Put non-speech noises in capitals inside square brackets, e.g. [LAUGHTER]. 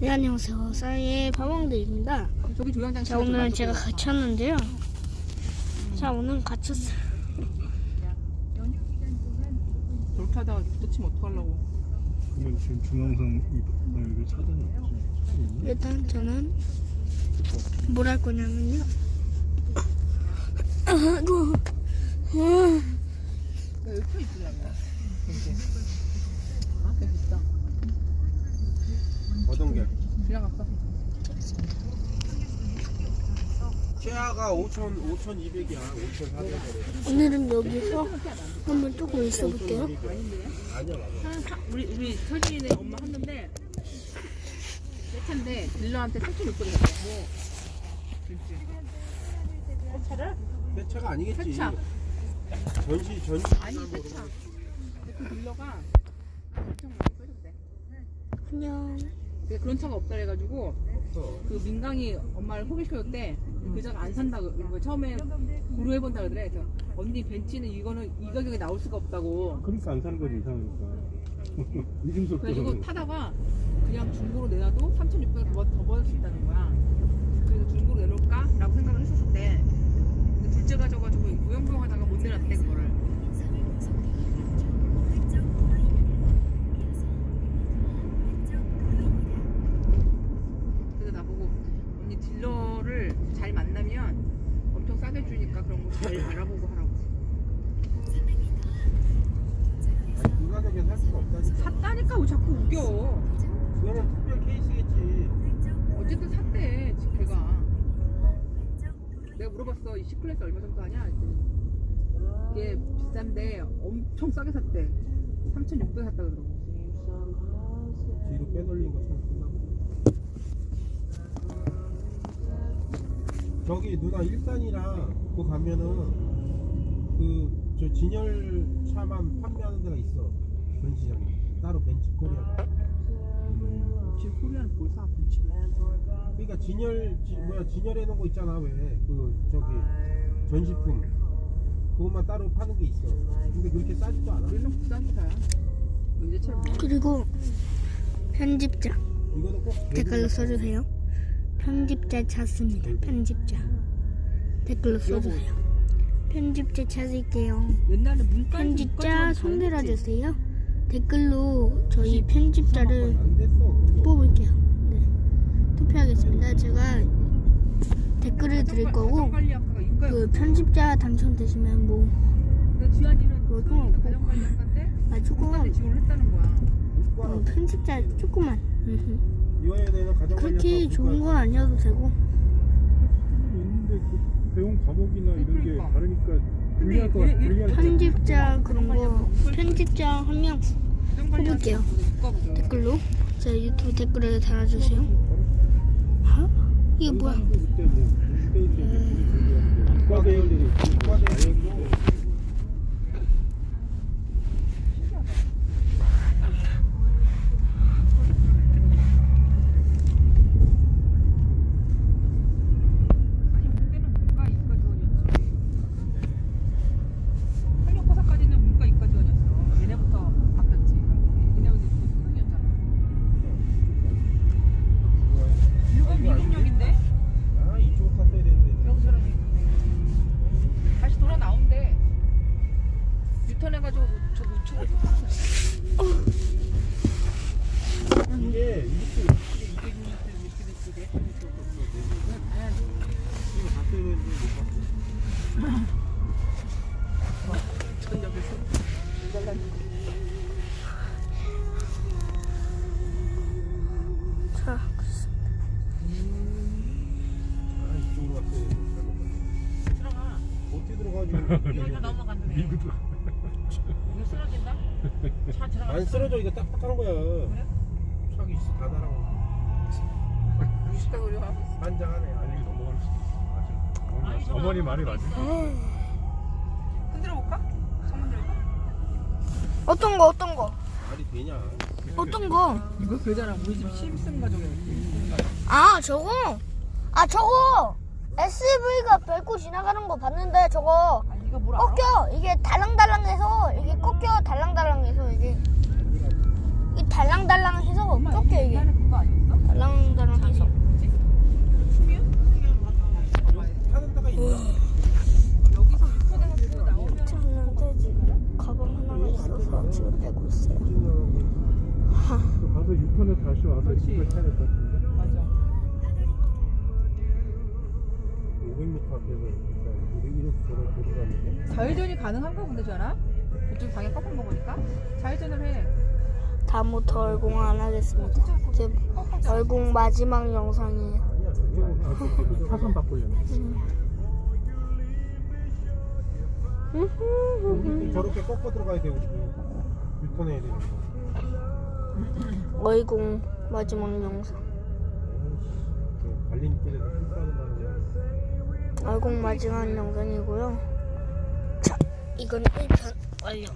네 안녕하세요. 싸이의 파방들입니다. 저기 조향장 자 오늘은 제가 갇혔는데요. 자 오늘 갇혔어요. 저렇게 하다가 부딪히면 어떡하려고. 그러면 지금 중앙선 이 여기 차단이 없지? 일단 저는 뭘 할 거냐면요. 아이고 아, 표 이쁘더라고 [LAUGHS] 이렇게 아 되게 비싸 어떤 게? 그냥 갔어 최하가 5천 5,200이야. 5,400원. 오늘은 여기서 한번 조금 있어 볼게요 아니야, 맞아. 우리 우리 서진이네 엄마 했는데 내 차인데 딜러한테 3,600원 샀고 내 차가 아니겠지. 세차. 전시 전시 아니 세차 그 딜러가 엄청 많이 써줬대 안녕 근데 그런 차가 없다 해가지고 없어. 그 민강이 엄마를 소개시켜줬대 그 차가 안 산다고 뭐 처음에 고려해본다 그러더래 그래서 언니 벤츠는 이거는 이 가격에 나올 수가 없다고 그러니까 안 사는 거지 이상하니까. 그래가지고 타다가 그냥 중고로 내놔도 3,600원 더, 더 벌 수 있다는 거야. 그래서 중고로 내놓을까? 라고 생각을 했었었대. 근데 둘째가 져가지고 무용부용 하다가 못 내놨대, 그거를. 그래서 나보고 언니 딜러를 잘 만나면 엄청 싸게 주니까 그런 거 잘 알아보고 하라고. 아니, 그 가격에 살 수가 없다니까. 샀다니까 왜 자꾸 우겨. 그거는 특별 케이스겠지. 어쨌든 샀대 지- 걔가 내가 물어봤어 이 C클래스 얼마 정도 하냐 했더니 이게 비싼데 엄청 싸게 샀대 3,600 샀다 그러더라고 뒤로 빼돌린 것처럼 쓴다고. 저기 누나 일산이랑 그거 가면은 그 저 진열 차만 판매하는 데가 있어. 전시장에. 따로 벤츠 코리아. 지금 코리아는 뭘사 벤츠 그러니까 진열 지, 뭐야 진열해 놓은 거 있잖아 왜. 그 저기 전시품. 그것만 따로 파는 게 있어. 근데 그렇게 싸지도 않아. 차야 문제처럼 그리고 편집자. 이거는 꼭 댓글로 써주세요. 편집자 찾습니다. 편집자. 댓글로 써주세요. 편집자 찾을게요. 옛날에 문과 편집자 손들어 주세요. 댓글로 저희 편집자를 안 됐어 그거. 뽑을게요. 네. 투표하겠습니다. 제가 댓글을 드릴 거고 그 편집자 당첨되시면 뭐. 가정관리학과인데 아, 조금 했다는 거야 어, 편집자 조금만 그렇게 좋은 건 아니어도 되고 있는데 그 배운 과목이나 이런 게 그러니까. 다르니까 불리할 것 얘- 같아. 편집자 그런 거 편집자 한 명 뽑을게요. 댓글로 제 유튜브 댓글에 달아주세요. 아? 이게 뭐야? 영상도 그때 뭐 그때 이제 우리 공부하는데 이과대학들이 이과대학도 아니 우리 때는 문과 이과 지원이었지 학력고사까지는 문과 이과 지원이었어 얘네부터 바뀌었지 얘네가 이제 수능이었잖아 이건 미국역인데 아 이쪽 갔어야 되는데 여기서라니 다시 돌아 나온대 유턴해가지고 저 우측으로 이게 이렇게 이렇게 이렇게 이렇게 이렇게 이거 갔어야 되는데 못 갔어 자, 아 이쪽으로 갔어야 되는데 들어가 어떻게 들어가지 차 들어가 안 쓰러져 이거 딱딱한 거야 차기 있어 다 달아고 무식하게 우려하고 있어 한장하네 아니 넘어갈 수 있어. 어머니, 말이 맞아. 흔들어 볼까? 성문 들고 어떤 거 어떤 거? 말이 되냐? 어떤 거? 이거 그잖아. 우리 집 심슨 가족이 아 저거? 아 저거! SUV가 밟고 지나가는 거 봤는데 저거. 아 이거 뭘 알아? 꺾여. 이게 달랑달랑해서 이게 꺾여. 달랑달랑해서 이게. 이 달랑달랑해서 되고 있어요. 또 가서 유턴에 다시 와서 그렇지. 6편 타야 될 것 같은데 맞아. 500m 앞에서 일단 이렇게 이렇게 걸어 걸어가는데 자회전이 가능한가 본데 전화? 그쪽 방향 꺾은 거 보니까 자회전을 해. 다음부터 얼공 안 하겠습니다. 지금 꺾어. 얼공 마지막 영상이에요. 이거 사선 바꾸려면 음. 저렇게 꺾어 들어가야 되고 유턴해야 되니까 얼공 마지막 영상. 그 얼공 마지막 영상이고요. 자, 이건 1편 완료.